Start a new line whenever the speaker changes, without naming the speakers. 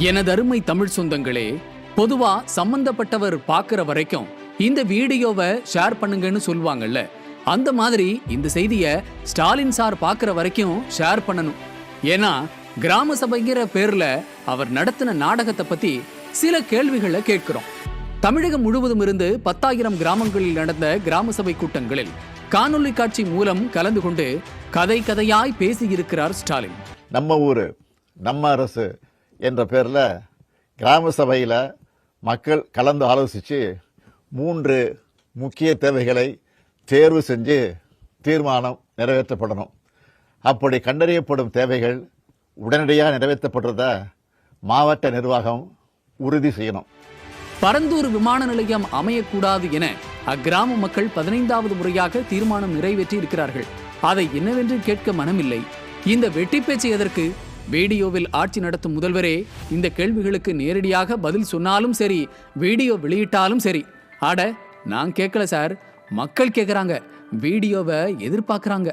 எனது அருமை தமிழ் சொந்தங்களே பொதுவா சம்பந்தப்பட்டவர் பார்க்குற வரைக்கும் இந்த வீடியோவை ஷேர் பண்ணுங்கன்னு சொல்லுவாங்கல்ல அந்த மாதிரி இந்த செய்தியை ஸ்டாலின் சார் பார்க்குற வரைக்கும் ஷேர் பண்ணணும். ஏன்னா கிராம சபைங்கிற பேர்ல அவர் நடத்தின நாடகத்தை பத்தி சில கேள்விகளை கேட்கிறோம். தமிழகம் முழுவதும் இருந்து பத்தாயிரம் கிராமங்களில் நடந்த கிராம சபை கூட்டங்களில் காணொளி காட்சி மூலம் கலந்து கொண்டு கதை கதையாய் பேசியிருக்கிறார் ஸ்டாலின்.
நம்ம ஊர் நம்ம அரசு என்ற பேரில் கிராம சபையில் மக்கள் கலந்து ஆலோசித்து மூன்று முக்கிய தேவைகளை தேர்வு செஞ்சு தீர்மானம் நிறைவேற்றப்படணும். அப்படி கண்டறியப்படும் தேவைகள் உடனடியாக நிறைவேற்றப்படுறத மாவட்ட நிர்வாகம் உறுதி செய்யணும்.
பரந்தூர் விமான நிலையம் அமையக்கூடாது என அக்கிராம மக்கள் பதினைந்தாவது முறையாக தீர்மானம் நிறைவேற்றி இருக்கிறார்கள் அதை என்னவென்று கேட்க மனமில்லை. இந்த வெட்டி பேச்சு எதற்கு? வீடியோவில் ஆட்சி நடத்தும் முதல்வரே இந்த கேள்விகளுக்கு நேரடியாக பதில் சொன்னாலும் சரி வீடியோ வெளியிட்டாலும் சரி. ஆட நான் கேட்கல சார். மக்கள் கேட்குறாங்க வீடியோவை எதிர்பார்க்குறாங்க